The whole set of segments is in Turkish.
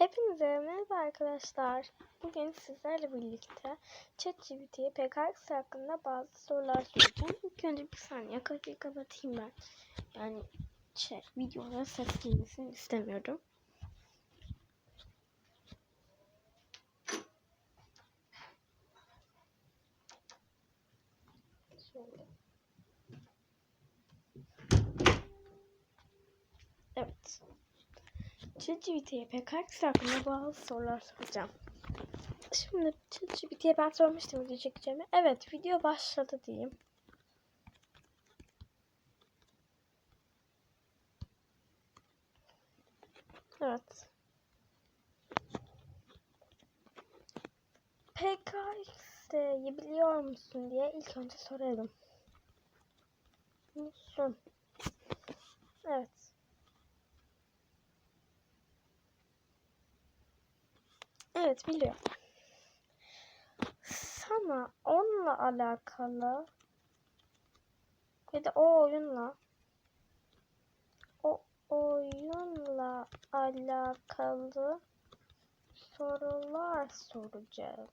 Hepinize merhaba arkadaşlar. Bugün sizlerle birlikte ChatGPT'ye PKX hakkında bazı sorular soracağım. İlk önce bir saniye kapıyı kapatayım ben. Yani şey, videoda ses gelmesini istemiyorum. Şöyle. Evet. ChatGPT'ye PKX hakkında bazı sorular soracağım. Şimdi ChatGPT'ye ben sormuştum video çekeceğimi. Evet video başladı diyeyim. Evet. PKX'yi biliyor musun diye ilk önce soralım. Musun? Evet. Evet biliyorum. Sana onunla alakalı ya da o oyunla o oyunla alakalı sorular soracağım.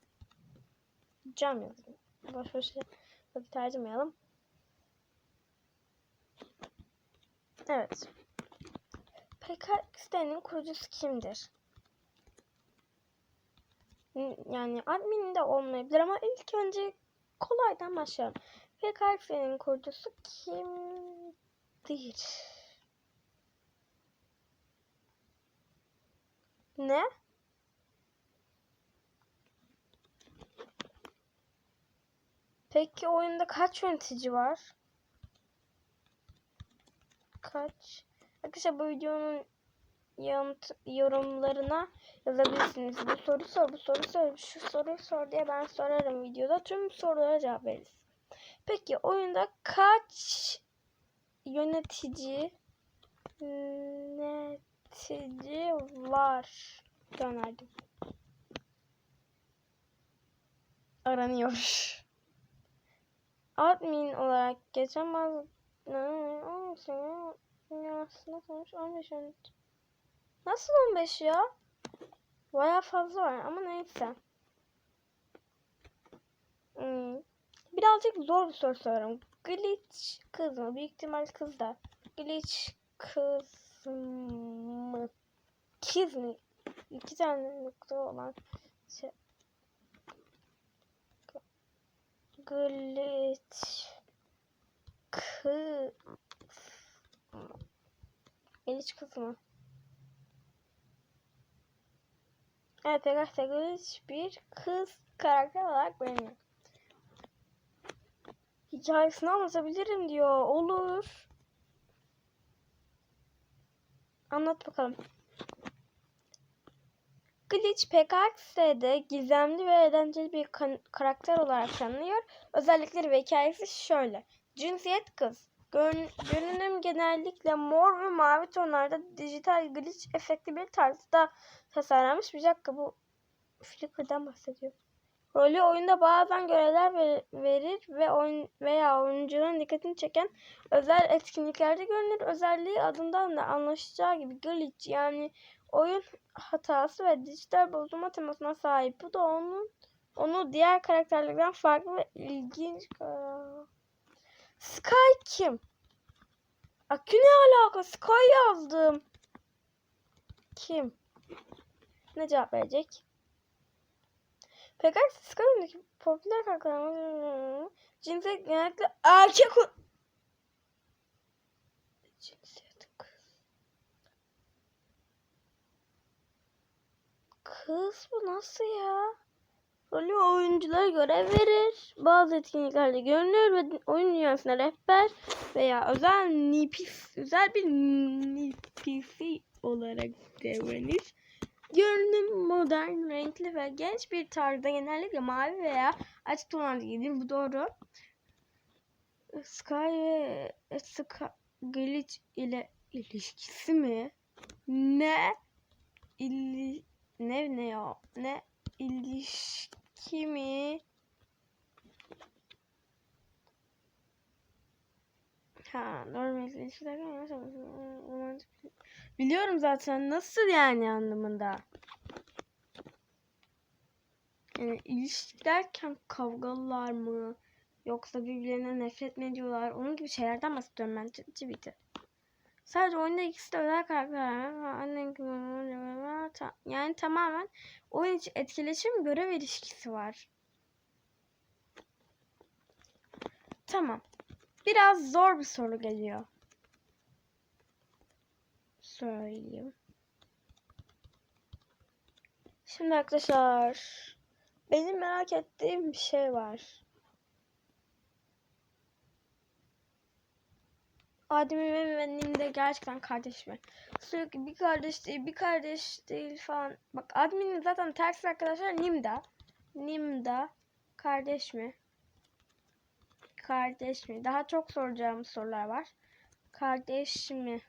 Cam yazayım. Boş boş vakit harcamayalım. Evet. PKX'nin kurucusu kimdir? Yani admin de olmayabilir ama ilk önce kolaydan başlayalım. PKX'nin kurucusu kimdir? Ne? Peki oyunda kaç yönetici var? Kaç? Arkadaşlar bu videonun yorumlarına yazabilirsiniz. Bu soru sor, bu soru sor, şu soruyu sor diye ben sorarım videoda. Tüm sorulara cevap veririz. Peki oyunda kaç yönetici yönetici var? Gönderdim. Aranıyor. Admin olarak geçen bazı aslında sonuç 15 yönetici. Nasıl 15 ya? Baya fazla var ama neyse. Hmm. Birazcık zor bir soru sorarım. Glitch kız mı? Büyük ihtimal kız da. Glitch kız mı? Kız mı? İki tane nokta olan şey. Glitch kız Glitch kız mı? Evet arkadaşlar bir kız karakter olarak beğeniyor. Hikayesini anlatabilirim diyor. Olur. Anlat bakalım. Glitch PKX'de gizemli ve eğlenceli bir karakter olarak tanınıyor. Özellikleri ve hikayesi şöyle. Cinsiyet kız. Görün görünüm genellikle mor ve mavi tonlarda dijital glitch efekti bir tarzda tasarlanmış. Bir dakika bu Flickr'dan bahsediyor. Rolü oyunda bazen görevler verir ve oyun veya oyuncuların dikkatini çeken özel etkinliklerde görünür. Özelliği adından da anlaşılacağı gibi glitch yani oyun hatası ve dijital bozulma temasına sahip. Bu da onun onu diğer karakterlerden farklı ve ilginç Sky kim? Akü ne alaka? Sky yazdım. Kim? Ne cevap verecek? Pegasus Sky'ındaki popüler karakterler cinsiyet genellikle erkek cinsiyet kız. Kız bu nasıl ya? Rolü oyunculara göre verir. Bazı etkinliklerde görünür ve oyun dünyasına rehber veya özel NPC, özel bir NPC olarak davranır. Görünüm modern, renkli ve genç bir tarzda genellikle mavi veya açık tonlarda giyilir. Bu doğru. Sky ve Sky Glitch ile ilişkisi mi? Ne? İli ne ne ya? Ne ilişki mi? Ha normal ilişki derken romantik biliyorum zaten nasıl yani anlamında. Yani ilişki derken kavgalılar mı? Yoksa birbirlerine nefret mi ediyorlar? Onun gibi şeylerden bahsediyorum ben ciddi bitti. Sadece oyunda ikisi de özel karakterler. Yani tamamen oyun içi etkileşim görev ilişkisi var. Tamam. Biraz zor bir soru geliyor. Söyleyeyim. Şimdi arkadaşlar benim merak ettiğim bir şey var. Adem'in ve benim de gerçekten kardeş mi? Sürekli bir kardeş değil, bir kardeş değil falan. Bak Admin'in zaten ters arkadaşlar Nimda. Nimda kardeş mi? Kardeş mi? Daha çok soracağım sorular var. Kardeş mi?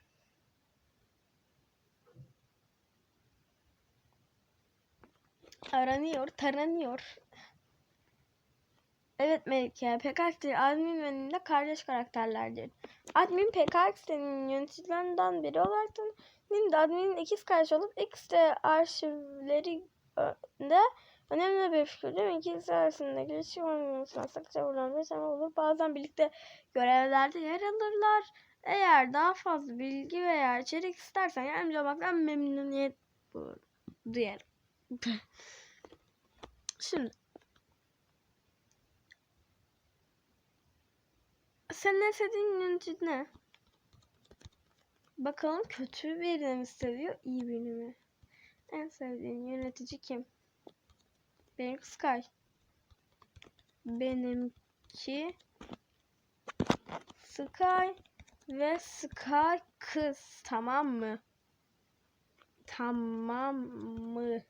Aranıyor, taranıyor. Evet Melike, PKX'de admin Nimda kardeş karakterlerdir. Admin PKX'nin yöneticilerinden biri olarak da Nimda adminin ikiz kardeş olup X de arşivleri de önemli bir figürdür. İkisi arasındaki iletişim olmamasına bir tema olur. Bazen birlikte görevlerde yer alırlar. Eğer daha fazla bilgi veya içerik istersen yardımcı olmaktan memnuniyet duyarım. Şimdi Senin en sevdiğin yönetici ne? Bakalım kötü birini mi seviyor, iyi birini mi? En sevdiğin yönetici kim? Benim Sky. Benimki Sky ve Sky kız tamam mı? Tamam mı?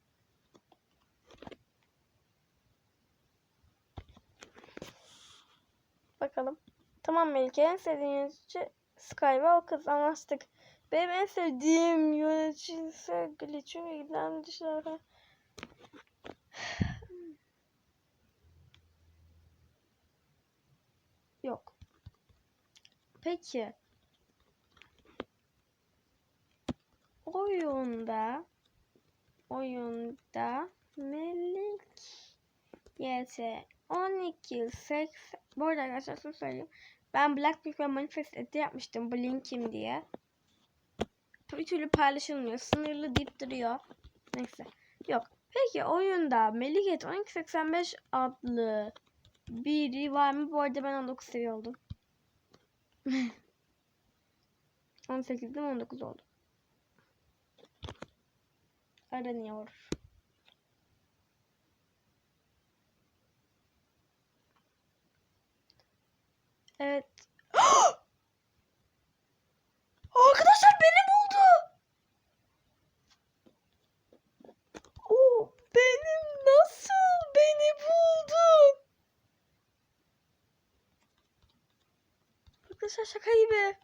Bakalım. Tamam Melike en sevdiğin yönetici Sky ve o kız anlaştık. Benim en sevdiğim yönetici ise Glitch'in ve giden dışarı. Yok. Peki. Oyunda oyunda Melik YT 12 8 bu arada arkadaşlar şunu söyleyeyim. Ben Blackpink ve Manifest eti yapmıştım Blink'im diye. Bir türlü paylaşılmıyor. Sınırlı deyip duruyor. Neyse. Yok. Peki oyunda Meliket 1285 adlı biri var mı? Bu arada ben 19 seviye oldum. 18'den 19 oldu. Aranıyor. Evet. Arkadaşlar beni buldu. Oo, benim nasıl beni buldun? Arkadaşlar şaka gibi.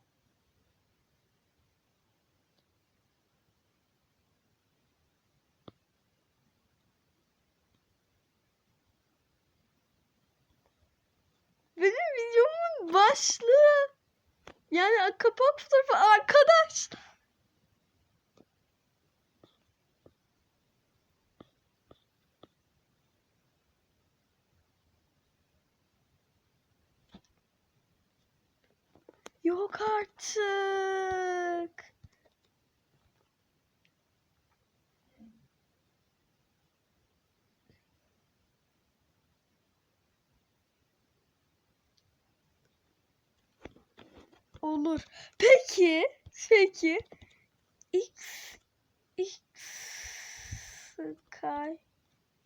Benim videomun başlığı. Yani kapak fotoğrafı arkadaş. Yok artık. Olur. Peki, peki. X X Sky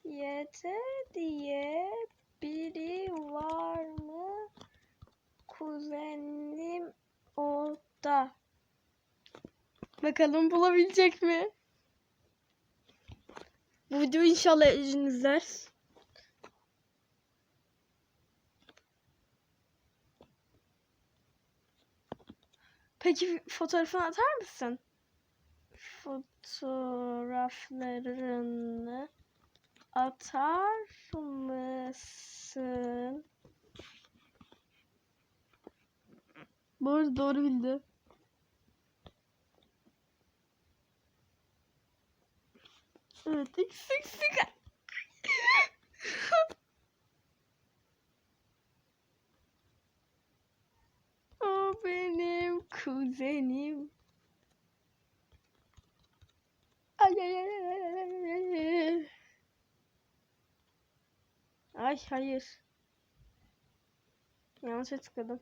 YT diye biri var mı? Kuzenim orada. Bakalım bulabilecek mi? Bu video inşallah izler. Peki fotoğrafını atar mısın? Fotoğraflarını atar mısın? Bu arada doğru bildi. Evet, eksik kuzenim. Ay ay ay ay ay. Ay hayır. Yanlışa tıkladım.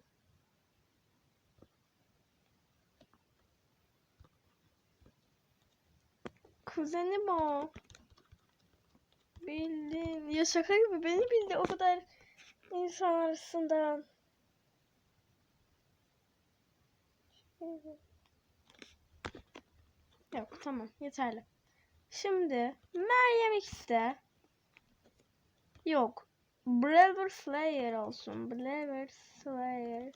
Kuzenim o. Bildim. Ya şaka gibi beni bildi o kadar insan arasından. Yok tamam yeterli. Şimdi Meryem X'de yok. Braver Slayer olsun. Braver Slayer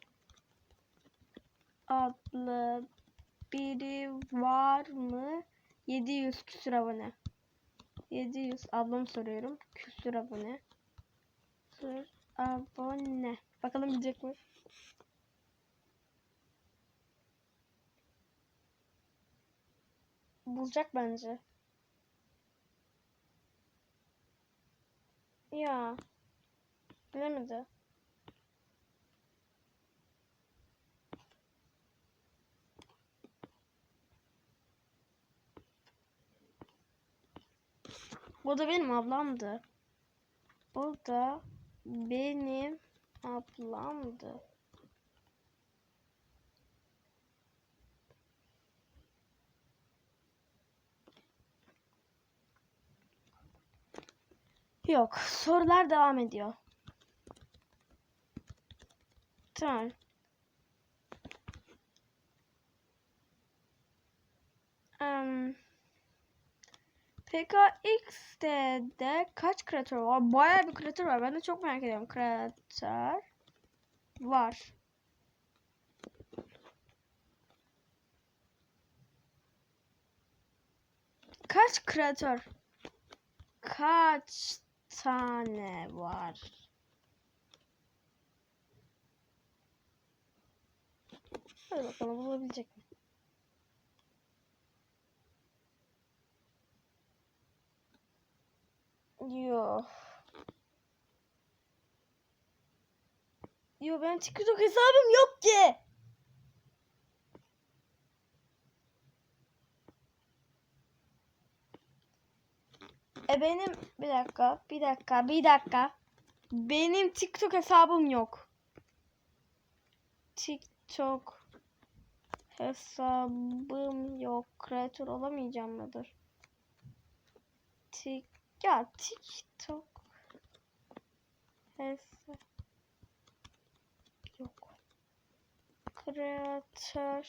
adlı biri var mı? 700 küsür abone. 700 ablam soruyorum. Küsür abone. Küsür abone. Bakalım bilecek mi? Bulacak bence. Ya. Bilemedi. O da benim ablamdı. O da benim ablamdı. Yok. Sorular devam ediyor. Tamam. Um, PKX'de de kaç kreatör var? Bayağı bir kreatör var. Ben de çok merak ediyorum. Kreatör var. Kaç kreatör? Kaç tane var? Hadi bakalım bulabilecek mi? Yo. Yo benim TikTok hesabım yok ki. E benim bir dakika, bir dakika, bir dakika. Benim TikTok hesabım yok. TikTok hesabım yok. Kreatör olamayacağım mıdır? Tik ya TikTok hesap yok. Kreatör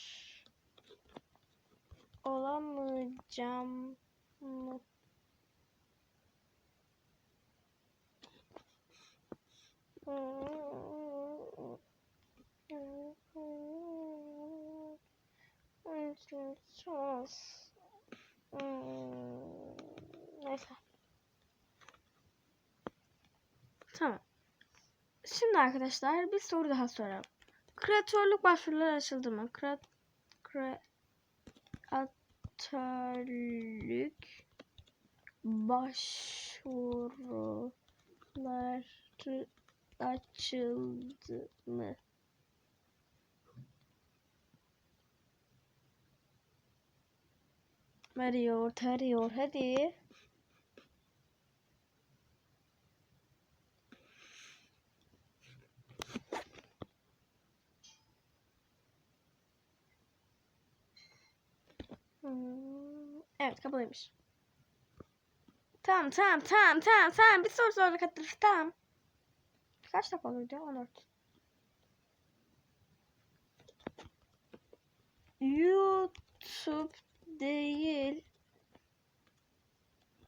olamayacağım mı? Neyse. Tamam. Şimdi arkadaşlar bir soru daha soralım. Kreatörlük başvuruları açıldı mı? Kre kreatörlük başvuruları açıldı mı? Arıyor, tarıyor. Hadi. Hmm, Evet kapalıymış. Tamam tamam tamam tamam tamam bir soru sonra katılır tamam. Kaç dakika ya 14. YouTube değil.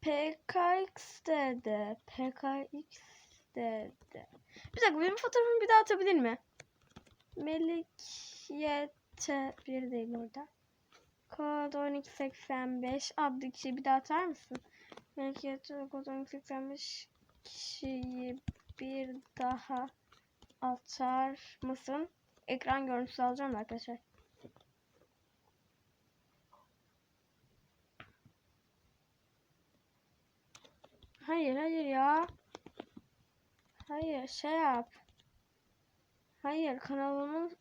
PKX'de de. PKX'de de. Bir dakika benim fotoğrafımı bir daha atabilir mi? Melikiyete bir değil orada. Kod 1285 adlı kişiyi bir daha atar mısın? Melikiyete kod 1285 kişiyi bir daha atar mısın? Ekran görüntüsü alacağım arkadaşlar. Hayır hayır ya. Hayır şey yap. Hayır kanalımın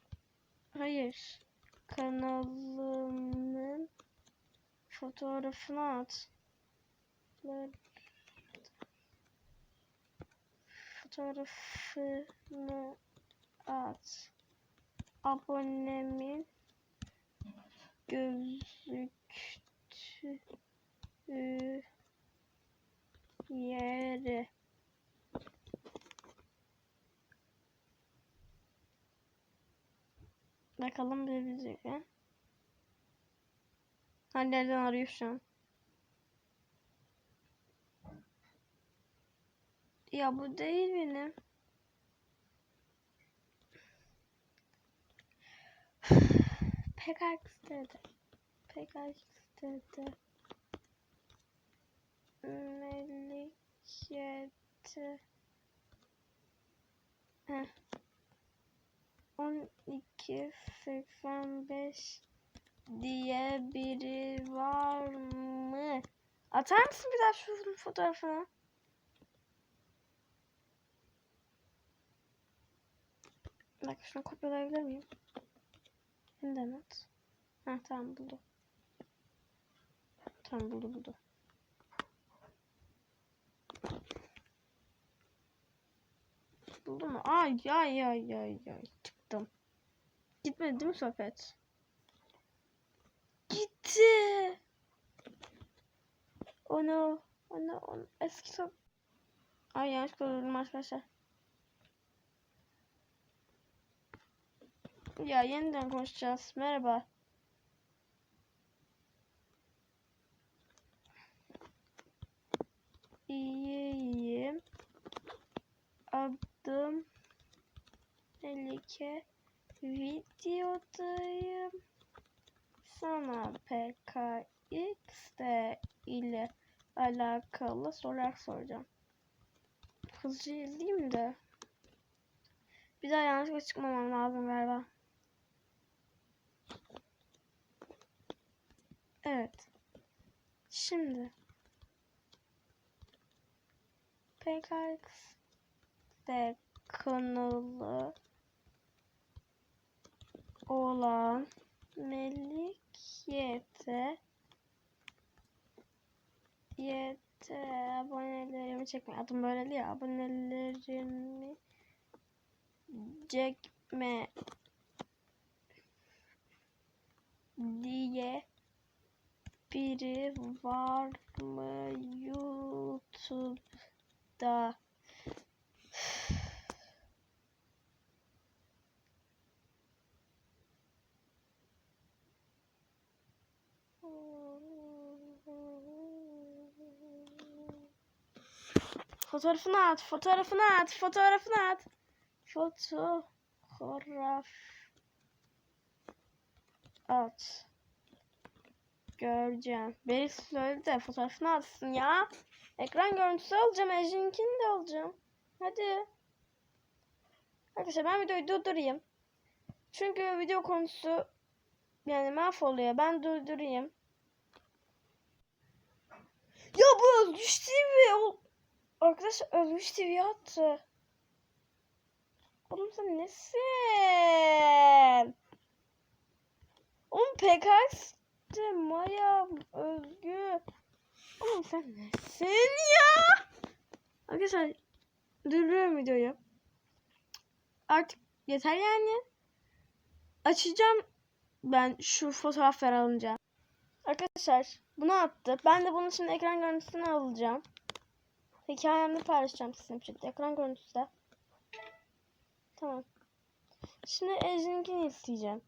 hayır kanalımın fotoğrafını at. Fotoğrafını at. Abonemin gözüktüğü yere. Bakalım bir mi? Ha nereden arıyor şu an? Ya bu değil benim. Pekax dedi. Pekax dedi. Melikiyeti. Heh. 1285 diye biri var mı? Atar mısın bir daha şu fotoğrafını? Bak şunu kopyalayabilir miyim? Yeniden at. Ha tamam buldu. Tamam buldu buldu. Buldu mu? Ay ay ay ay ay çıktım. Gitmedi değil mi sohbet? Gitti. Onu onu onu eski sohbet. Ay yanlış koydum arkadaşlar. Ya yeniden konuşacağız. Merhaba. İyiyim. Adım Melike. Videodayım. Sana PKX ile alakalı sorular soracağım. Hızlıca izleyeyim de. Bir daha yanlışlıkla çıkmamam lazım galiba. Evet. Şimdi. PKX de kanalı olan Melikiyete Yete abonelerimi çekme. Adım böyle ya. Abonelerimi çekme diye biri var mı YouTube'da? Fotoğrafını at, fotoğrafını at, fotoğrafını at. Fotoğraf at. Göreceğim. Beri söyledi de fotoğrafını atsın ya. Ekran görüntüsü alacağım. Ejin'kini de alacağım. Hadi. Arkadaşlar ben videoyu durdurayım. Çünkü video konusu yani mahvoluyor. Ben durdurayım. Ya bu Özgüç TV. O... Arkadaşlar Özgüç TV attı. Oğlum sen nesin? Oğlum PKX Maya Özgü. Oğlum sen nesin ya? Arkadaşlar durduruyorum videoyu. Artık yeter yani. Açacağım ben şu fotoğrafları alınca. Arkadaşlar bunu attı. Ben de bunun için ekran görüntüsünü alacağım. Hikayemde paylaşacağım Snapchat'te. Ekran görüntüsü de. Tamam. Şimdi Ejin'inkini isteyeceğim.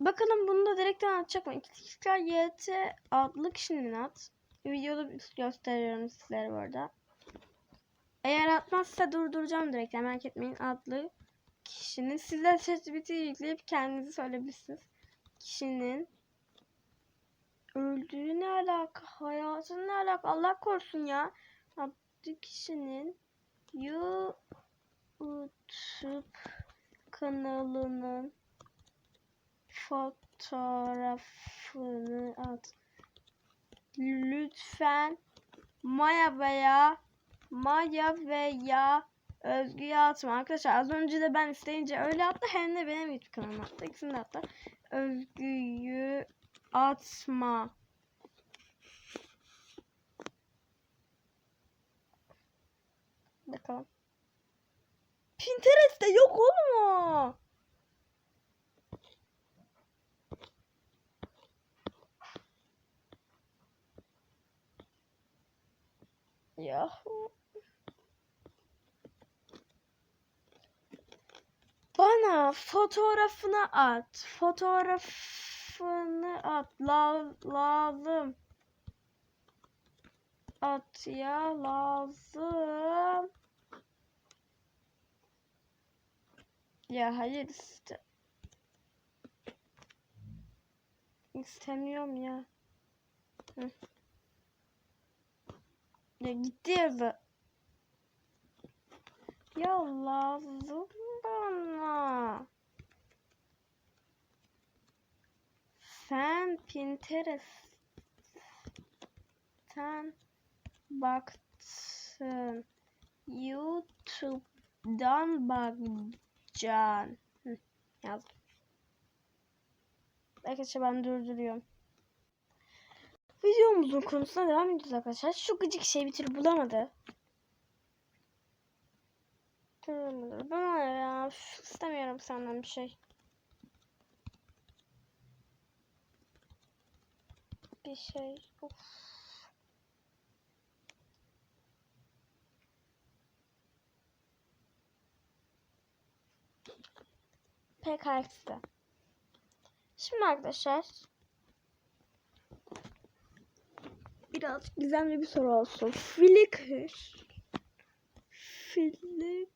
Bakalım bunu da direkten atacak mı? İkizler YT adlı kişinin at. Videoda gösteriyorum sizlere bu arada. Eğer atmazsa durduracağım direkt merak etmeyin adlı kişinin. Sizler ChatGPT yükleyip kendinizi söyleyebilirsiniz. Kişinin öldüğü ne alaka? Hayatın alaka? Allah korusun ya. Adlı kişinin YouTube kanalının fotoğrafını at. Lütfen Maya veya Maya veya Özgü'ye atma arkadaşlar. Az önce de ben isteyince öyle attı. Hem de benim YouTube kanalıma attı. İkisini de attı. Özgü'yü atma. Bakalım. Pinterest'te yok oğlum o. Ya. Bana fotoğrafını at. Fotoğrafını at. La lazım. At ya lazım. Ya hayır iste. İstemiyorum ya. Hı. Ya gitti yazı. Ya lazım bana. Sen Pinterest'ten baktın. YouTube'dan bakacaksın. Yazdım. Arkadaşlar ben durduruyorum. Videomuzun konusuna devam ediyoruz arkadaşlar. Şu gıcık şey bir türlü bulamadı. Bulamadı. Bana ya. İstemiyorum senden bir şey. Bir şey. Of. PKX'de. Şimdi arkadaşlar birazcık gizemli bir soru olsun. Flickr Flickr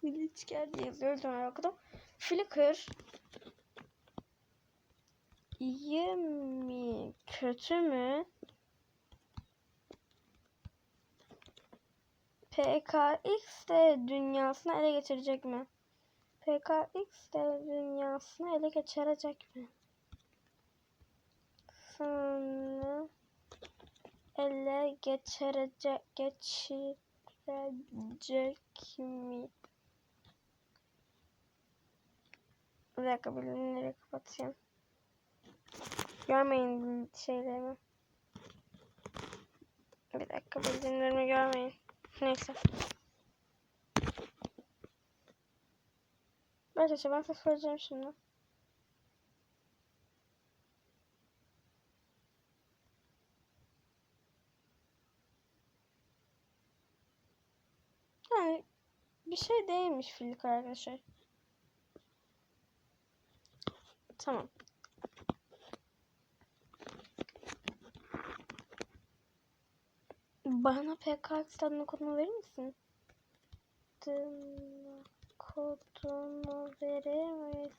Flickr diye yazıyor. Sonra okudum. Flickr iyi mi kötü mü? PKX de dünyasını ele geçirecek mi? PKX de dünyasını ele geçirecek mi? Sonra ele geçirecek geçirecek mi? Bir dakika bildirimleri kapatayım. Görmeyin şeylerimi. Bir dakika bildirimlerimi görmeyin. Neyse. Arkadaşlar ben size söyleyeceğim şimdi. Yani bir şey değilmiş Flick arkadaşlar. Tamam. Bana PKX'den kodunu verir misin? Kodunu verir misin?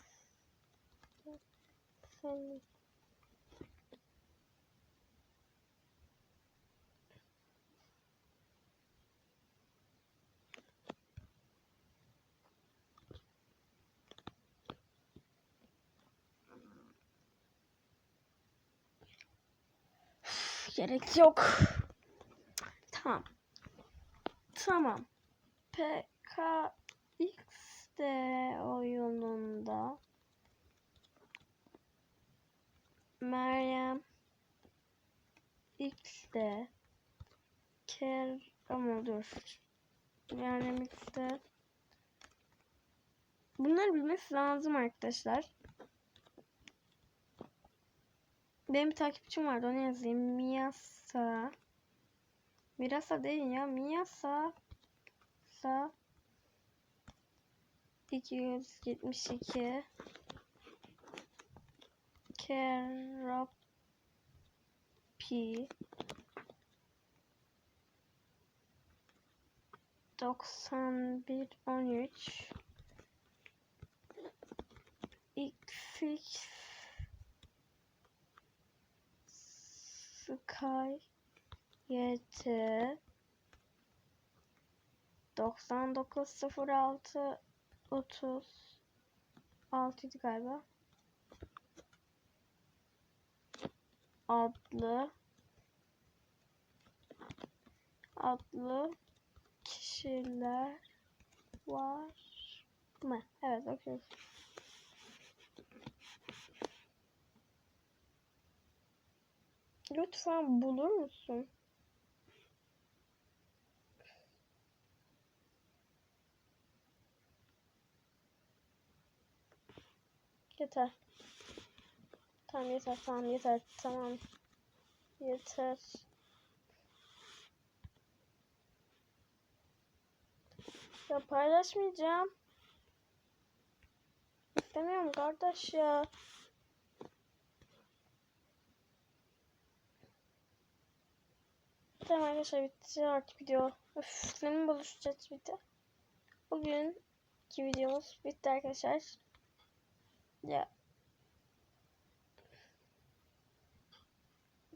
Gerek yok. Tamam. Tamam. PKXD oyununda Meryem X'de Ker ama dur. Meryem X'de Bunları bilmesi lazım arkadaşlar. Benim bir takipçim vardı onu yazayım. Miyasa. Mirasa değil ya. Miyasa. Sa. 272 Kerapi 91 13 XX Sky YT 9906 30 6 galiba. Adlı. Adlı kişiler var mı? Evet bakıyoruz. Lütfen bulur musun? Yeter. Tamam yeter tamam yeter tamam. Yeter. Ya paylaşmayacağım. İstemiyorum kardeş ya. Tamam arkadaşlar bitti artık video. Öf, senin buluşacağız bitti. Bugün iki videomuz bitti arkadaşlar. Ya.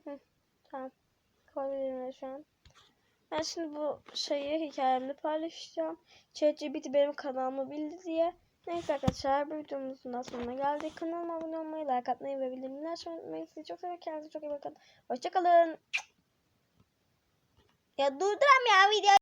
Hı, tamam. Koyabilirim şu an. Ben şimdi bu şeyi hikayemde paylaşacağım. ChatGPT benim kanalımı bildi diye. Neyse arkadaşlar bu videomuzun da sonuna geldik. Kanalıma abone olmayı, like atmayı ve bildirimleri açmayı unutmayın. Sizi çok seviyorum. Kendinize çok iyi bakın. Hoşçakalın. Ya durduram ya video.